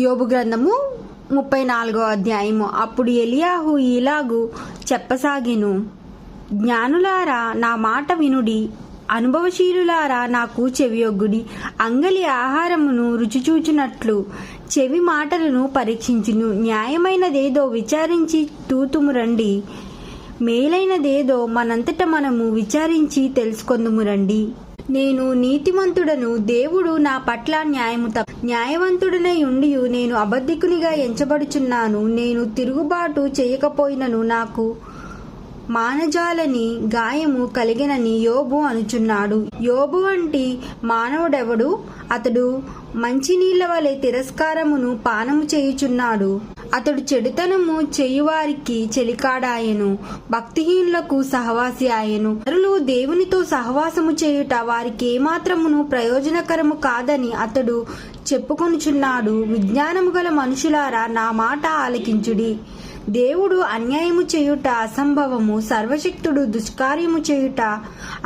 యోబు గ్రంథము ముప్పై నాలుగో అధ్యాయము. అప్పుడు ఎలియాహు ఇలాగు చెప్పసాగెను జ్ఞానులారా నా మాట వినుడి. అనుభవశీలులారా నాకు చెవియొగ్గుడి. అంగలి ఆహారమును రుచి చూచినట్లు చెవి మాటలను పరీక్షించును. న్యాయమైనదేదో విచారించి తూతుము రండి. మేలైనదేదో మనంతట మనము విచారించి తెలుసుకొందుము రండి. నేను నీతిమంతుడను దేవుడు నా పట్ల న్యాయము తప్ప న్యాయవంతుడనై ఉండి నేను అబద్ధికునిగా ఎంచబడుచున్నాను నేను తిరుగుబాటు చేయకపోయినను నాకు మానజాలని గాయము కలిగినని యోబు అనుచున్నాడు. యోబు వంటి మానవుడెవడు? అతడు మంచినీళ్ళ వలె తిరస్కారమును పానము చేయుచున్నాడు. అతడు చెడుతనము చేయువారికి చెలికాడాయను. భక్తిహీనులకు సహవాసి ఆయను. నరులు దేవునితో సహవాసము చేయుట వారికి ఏమాత్రమును ప్రయోజనకరము కాదని అతడు చెప్పుకొనుచున్నాడు. విజ్ఞానము గల మనుషులారా నా మాట ఆలకించుడి. దేవుడు అన్యాయము చేయుట అసంభవము సర్వశక్తుడు దుష్కార్యము చేయుట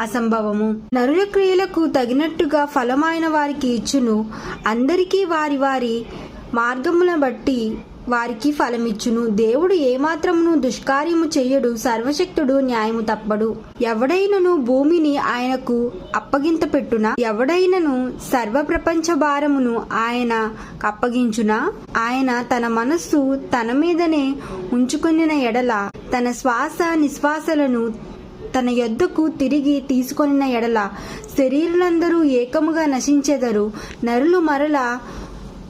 అసంభవము. నరుల క్రియలకు తగినట్టుగా ఫలమైన వారికి ఇచ్చును. అందరికీ వారి వారి మార్గములను బట్టి వారికి ఫలమిచ్చును. దేవుడు ఏమాత్రమును దుష్కార్యము చెయ్యడు సర్వశక్తుడు న్యాయము తప్పడు. ఎవడైనను భూమిని ఆయనకు అప్పగింత పెట్టున ఎవడైనను సర్వ ప్రపంచ భారమును ఆయన అప్పగించున? ఆయన తన మనస్సు తన మీదనే ఉంచుకున్న ఎడల తన శ్వాస నిశ్వాసలను తన యొద్దకు తిరిగి తీసుకొనిన ఎడల శరీరులందరూ ఏకముగా నశించెదరు. నరులు మరల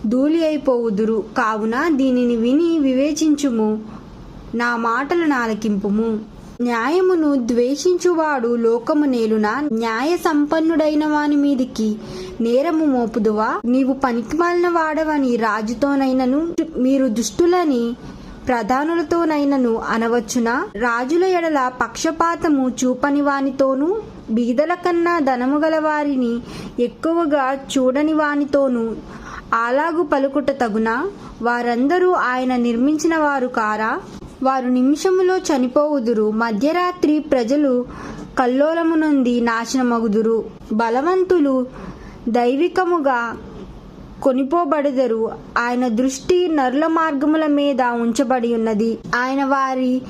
ధూళి అయిపోవుదురు. కావున దీనిని విని వివేచించుము. నా మాటలు నాలకింపుము. న్యాయమును ద్వేషించువాడు లోకము నేలున? న్యాయ సంపన్నుడైన వాని మీదికి నేరము మోపుదువా? నీవు పనికిమాలిన వాడవని రాజుతోనైనను మీరు దుష్టులని ప్రధానులతోనైనను అనవచ్చునా? రాజుల ఎడల పక్షపాతము చూపని వానితోనూ బీదల కన్నా ధనము గల వారిని ఎక్కువగా చూడని వానితోనూ అలాగు పలుకుట తగునా? వారందరూ ఆయన నిర్మించిన వారు కారా? వారు నిమిషములో చనిపోవుదురు. మధ్యరాత్రి ప్రజలు కల్లోలము నుండి నాశనమగుదురు. బలవంతులు దైవికముగా కొనిపోబడెదరు. ఆయన దృష్టి నరుల మార్గముల మీద ఉంచబడి ఉన్నది. ఆయన వారి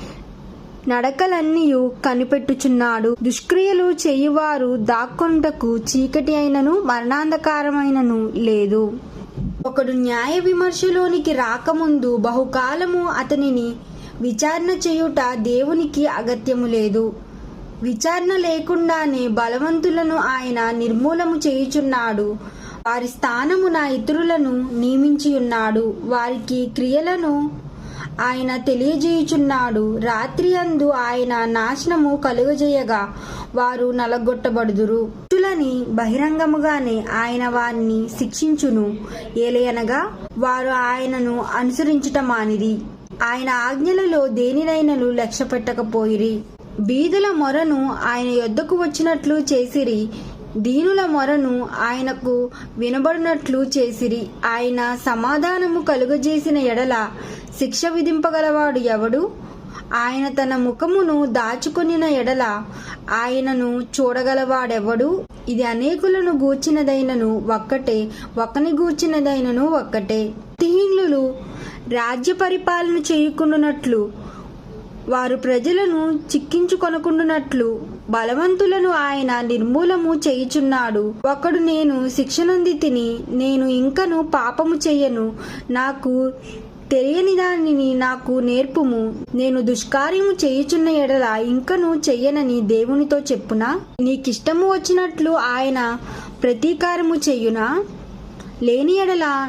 నడకలన్నీ కనిపెట్టుచున్నాడు. దుష్క్రియలు చేయువారు దాక్కొంటకు చీకటి అయినను మరణాంధకారమైనను లేదు. ఒకడు న్యాయ విమర్శలోనికి రాకముందు బహుకాలము అతనిని విచారణ చేయుట దేవునికి అగత్యము లేదు. విచారణ లేకుండానే బలవంతులను ఆయన నిర్మూలము చేయుచున్నాడు. వారి స్థానమున ఇతరులను నియమించి ఉన్నాడు వారికి క్రియలను ఆయన తెలియజేయుచున్నాడు. రాత్రి అందు ఆయన నాశనము కలుగజేయగా వారు నలగొట్టబడుదురు. దుష్టులని బహిరంగముగానే ఆయన వారిని శిక్షించును. ఏలయనగా వారు ఆయనను అనుసరించటమానిది ఆయన ఆజ్ఞలలో దేనినైనను లక్ష్య పెట్టకపోయిరి బీదుల మొరను ఆయన యొద్దకు వచ్చినట్లు చేసిరి. దీనుల మొరను ఆయనకు వినబడినట్లు చేసిరి. ఆయన సమాధానము కలుగజేసిన ఎడల శిక్ష విధింపగలవాడు ఎవడు? ఆయన తన ముఖమును దాచుకొనిన ఎడల ఆయనను చూడగలవాడెవడు? ఇది అనేకులను గూర్చినదైనను ఒక్కటే ఒకని గూర్చినదైనను ఒక్కటే. తిహీనులు రాజ్య పరిపాలన చేయుకున్నట్లు వారు ప్రజలను చిక్కించుకొనకుండునట్లు బలవంతులను ఆయన నిర్మూలము చేయుచున్నాడు. ఒకడు నేను శిక్షనుంది తిని నేను ఇంకను పాపము చెయ్యను నాకు తెలియని దానిని నాకు నేర్పుము. నేను దుష్కార్యము చేయుచున్న ఎడల ఇంకను చెయ్యనని దేవునితో చెప్పునా? నీకిష్టము వచ్చినట్లు ఆయన ప్రతీకారము చెయ్యునా లేని ఎడల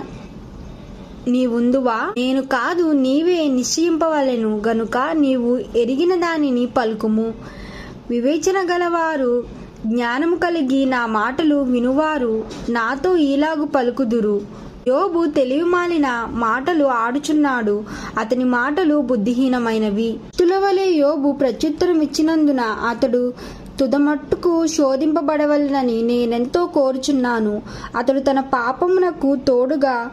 నీవుందువా? నేను కాదు నీవే నిశ్చయింపవలెను. గనుక నీవు ఎరిగిన దానిని పలుకుము. వివేచన గలవారు జ్ఞానము కలిగి నా మాటలు వినువారు నాతో ఈలాగు పలుకుదురు. యోబు తెలివిమాలిన మాటలు ఆడుచున్నాడు అతని మాటలు బుద్ధిహీనమైనవి. తులవలే యోబు ప్రత్యుత్తరం ఇచ్చినందున అతడు తుదమట్టుకు శోధింపబడవలనని నేనెంతో కోరుచున్నాను. అతడు తన పాపమునకు తోడుగా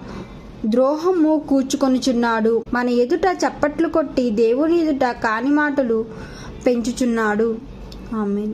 ద్రోహము కూర్చుకొనుచున్నాడు. మన ఎదుట చప్పట్లు కొట్టి దేవుని ఎదుట కాని మాటలు పెంచుచున్నాడు. ఆమె